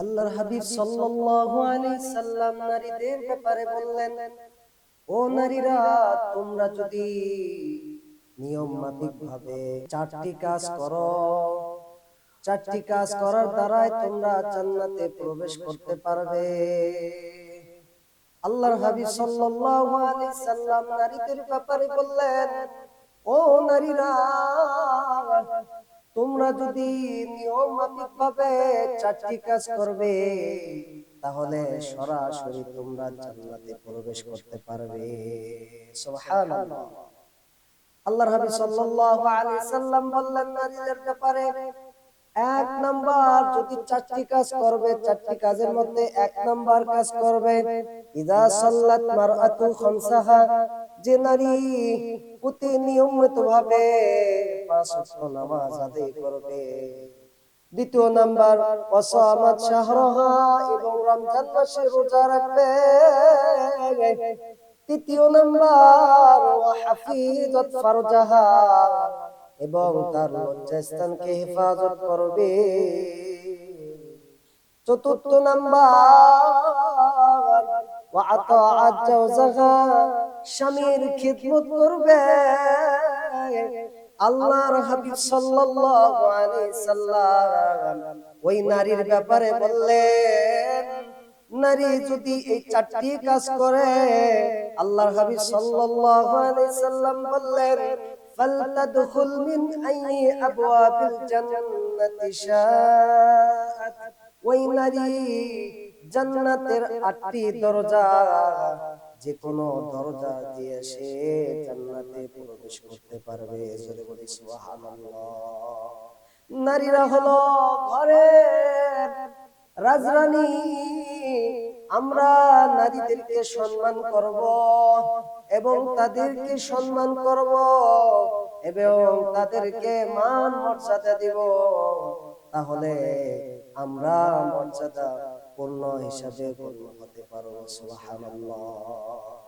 আল্লাহর হাবিব সাল্লাল্লাহু আলাইহি সাল্লাম নারীদের ব্যাপারে বললেন, ও নারীরা, তোমরা যদি নিয়ম মাফিক ভাবে চারটি কাজ করো, চারটি কাজ করার দ্বারাই তোমরা জান্নাতে প্রবেশ করতে পারবে। আল্লাহর হাবিব সাল্লাল্লাহু আলাইহি সাল্লাম নারীদের ব্যাপারে বললেন, ও নারীরা তোমরা যদি নিয়ম ভাবে চারটি কাজ করবে, তাহলে সরাসরি তোমরা জান্নাতে প্রবেশ করতে পারবে। সুবহানাল্লাহ। আল্লাহর হাবিব সাল্লাল্লাহু আলাইহি সাল্লাম বললেন, নারীদের ব্যাপারে এক নাম্বার যদি চারটি কাজ করবে চারটি কাজের মধ্যে এক নাম্বার কাজ করবে ইদা সাল্লাত মারআতু খামসাহা যে নারী প্রতি নিয়মিত ভাবে পাঁচ ওয়াক্ত নামাজ আদায় করবে। দ্বিতীয় নাম্বার ওয়াসামাত শাহরাহা এবং রমজান মাসে রোজা রাখবে। তৃতীয় নাম্বার ওয়াহাফিজাত ফারজাহা। এবং তার লজ্জাস্থানকে হেফাজত করবে। চতুর্থ নাম্বার। স্বামীর খিদমত করবে। আল্লাহর হাবিব সাল্লাল্লাহু আলাইহি সাল্লাম ওই নারীর ব্যাপারে বললেন নারী যদি এই চারটি কাজ করে আল্লাহর হাবিব সাল্লাল্লাহু আলাইহি সাল্লাম বললেন فلتدخل من أي أبواب الجنة شاءت ওই নারী জান্নাতের আটটি দরজা যে কোনো দরজা দিয়ে সে জান্নাতে প্রবেশ করতে পারবে যদি বলি সুবহানাল্লাহ নারীরা হলো ঘরের রাজরানী আমরা নারীদেরকে সম্মান করব এবং তাদেরকে সম্মান করব এবং তাদেরকে মান মর্যাদা দিব। তাহলে আমরা মর্যাদা পূর্ণ হিসাবে গণ্য হতে পারব, সুবহানাল্লাহ।